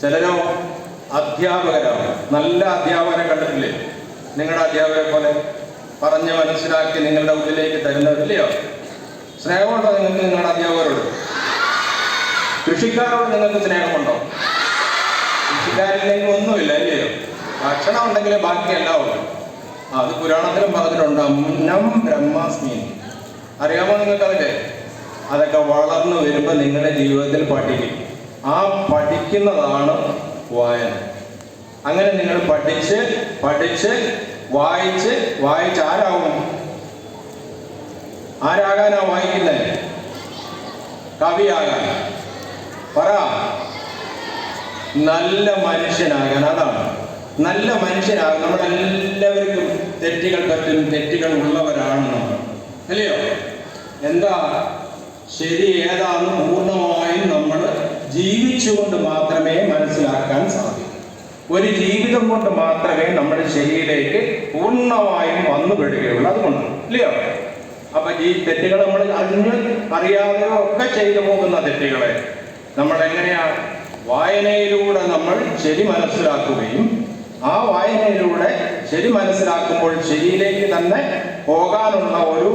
ചിലരോ അധ്യാപകരാണ് നല്ല അധ്യാപകരെ കണ്ടിട്ടില്ലേ? നിങ്ങളുടെ അധ്യാപകരെ പോലെ പറഞ്ഞ് മനസ്സിലാക്കി നിങ്ങളുടെ ഉള്ളിലേക്ക് തരുന്നവരില്ലയോ സ്നേഹമുണ്ടോ നിങ്ങൾക്ക് നിങ്ങളുടെ അധ്യാപകരോട്? കൃഷിക്കാരോട് നിങ്ങൾക്ക് സ്നേഹമുണ്ടോ? കൃഷിക്കാരില്ലെങ്കിൽ ഒന്നുമില്ല അല്ലയോ ഭക്ഷണം ഉണ്ടെങ്കിൽ ബാക്കിയെല്ലാം ആ, അത് പുരാണത്തിലും പറഞ്ഞിട്ടുണ്ട് അന്നം ബ്രഹ്മാസ്മി. അറിയാമോ നിങ്ങൾക്കതൊക്കെ അതൊക്കെ വളർന്നു വരുമ്പോൾ നിങ്ങളുടെ ജീവിതത്തിൽ പഠിക്കും. ആ പഠിക്കുന്നതാണ് വായന. അങ്ങനെ നിങ്ങൾ പഠിച്ച് പഠിച്ച് വായിച്ച് വായിച്ച് ആരാകും? ആരാകാനാ വായിക്കുന്നത് കവിയാകാൻ. പറ. നല്ല മനുഷ്യനാകാൻ. അതാണ്. നല്ല മനുഷ്യനാകാൻ. നമ്മളെല്ലാവർക്കും തെറ്റുകൾ പറ്റും തെറ്റുകൾ ഉള്ളവരാണ് നമ്മൾ അല്ലയോ? എന്താ? ശരി ഏതാണെന്ന് പൂർണമായും നമ്മൾ ജീവിച്ചുകൊണ്ട് മാത്രമേ മനസ്സിലാക്കാൻ സാധിക്കൂ. ഒരു ജീവിതം കൊണ്ട് മാത്രമേ നമ്മുടെ ശരിയിലേക്ക് പൂർണമായും വന്നുപെടുകയുള്ളൂ. അതുകൊണ്ട് ഇല്ലയോ അപ്പൊ ഈ തെറ്റുകൾ നമ്മൾ അറിഞ്ഞ് അറിയാതെയോ ഒക്കെ ചെയ്തു പോകുന്ന തെറ്റുകളെ നമ്മൾ എങ്ങനെയാണ് വായനയിലൂടെ നമ്മൾ ശരി മനസ്സിലാക്കുകയും ആ വായനയിലൂടെ ശരി മനസ്സിലാക്കുമ്പോൾ ശരിയിലേക്ക് തന്നെ പോകാനുള്ള ഒരു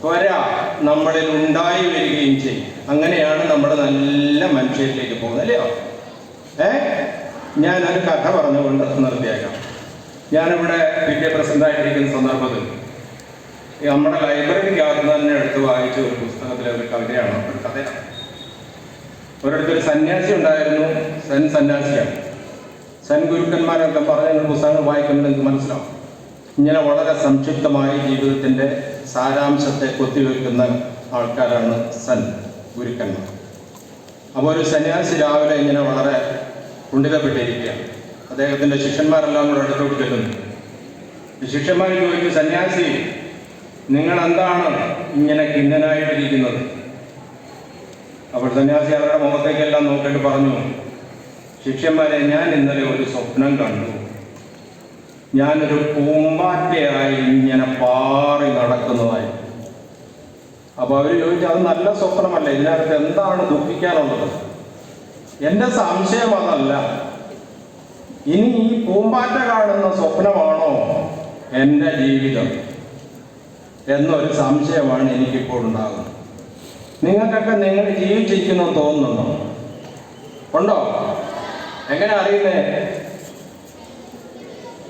ത്വര നമ്മളിൽ ഉണ്ടായി വരികയും ചെയ്യും. അങ്ങനെയാണ് നമ്മുടെ നല്ല മനുഷ്യരിലേക്ക് പോകുന്നത് അല്ലയോ ഏ? ഞാനൊരു കഥ പറഞ്ഞുകൊണ്ട് നിർത്തിയേക്കാം. ഞാനിവിടെ പി ടി പ്രസിഡന്റായിട്ടിരിക്കുന്ന സന്ദർഭത്തിൽ നമ്മുടെ ലൈബ്രറിക്കകത്ത് തന്നെ എടുത്ത് വായിച്ച ഒരു പുസ്തകത്തിലെ ഒരു കവിതയാണ് ഒരു കഥയാണ് ഒരിടത്തൊരു സന്യാസി ഉണ്ടായിരുന്നു. സെൻ സന്യാസിയാണ് സെൻ ഗുരുക്കന്മാരൊക്കെ പറഞ്ഞ പുസ്തകങ്ങൾ വായിക്കുമ്പോൾ നിങ്ങൾക്ക് മനസ്സിലാവും. ഇങ്ങനെ വളരെ സംക്ഷിപ്തമായി ജീവിതത്തിന്റെ സാരാംശത്തെ കൊത്തിവെക്കുന്ന ആൾക്കാരാണ് സൻ ഗുരുക്കന്മാർ. അപ്പോൾ ഒരു സന്യാസി രാവിലെ ഇങ്ങനെ വളരെ കുണ്ഠിതപ്പെട്ടിരിക്കുകയാണ് അദ്ദേഹത്തിന്റെ ശിഷ്യന്മാരെല്ലാം കൂടെ അടുത്തോട്ട് ചെല്ലുന്നു. ശിഷ്യന്മാർ ചോദിച്ചു സന്യാസി നിങ്ങൾ എന്താണ് ഇങ്ങനെ കിന്നനായിട്ടിരിക്കുന്നത്? അപ്പോൾ സന്യാസി അവരുടെ മുഖത്തേക്കെല്ലാം നോക്കിയിട്ട് പറഞ്ഞു ശിഷ്യന്മാരെ ഞാൻ ഇന്നലെ ഒരു സ്വപ്നം കണ്ടു. ഞാനൊരു പൂമ്പാറ്റയായി ഇങ്ങനെ നടക്കുന്നതായി അപ്പൊ അവർ ചോദിച്ചു അത് നല്ല സ്വപ്നമല്ല ഇതിനകത്ത് എന്താണ് ദുഃഖിക്കാനുള്ളത്? എന്റെ സംശയം അതല്ല. ഇനി ഈ പൂമ്പാറ്റ കാണുന്ന സ്വപ്നമാണോ എന്റെ ജീവിതം എന്നൊരു സംശയമാണ് എനിക്കിപ്പോൾ ഉണ്ടാകുന്നത്. നിങ്ങൾക്കൊക്കെ നിങ്ങൾ ജീവിച്ചിരിക്കുന്നു തോന്നുന്നുണ്ടോ? ഉണ്ടോ? എങ്ങനെ അറിയുന്നേ?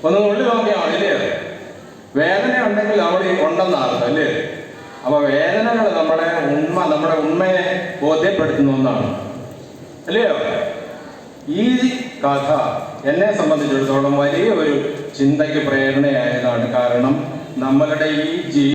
ഒന്ന് ഉള്ളിൽ നോക്കിയാൽ അല്ലേ? വേദന ഉണ്ടെങ്കിൽ അവിടെ ഉണ്ടെന്നാണ് അല്ലേ? അപ്പൊ വേദനകൾ നമ്മുടെ ഉണ്മ നമ്മുടെ ഉണ്മയെ ബോധ്യപ്പെടുത്തുന്ന ഒന്നാണ്. അല്ലയോ? ഈ കഥ എന്നെ സംബന്ധിച്ചിടത്തോളം വലിയ ഒരു ചിന്തയ്ക്ക് പ്രേരണയായതാണ് കാരണം നമ്മളുടെ ഈ ജീ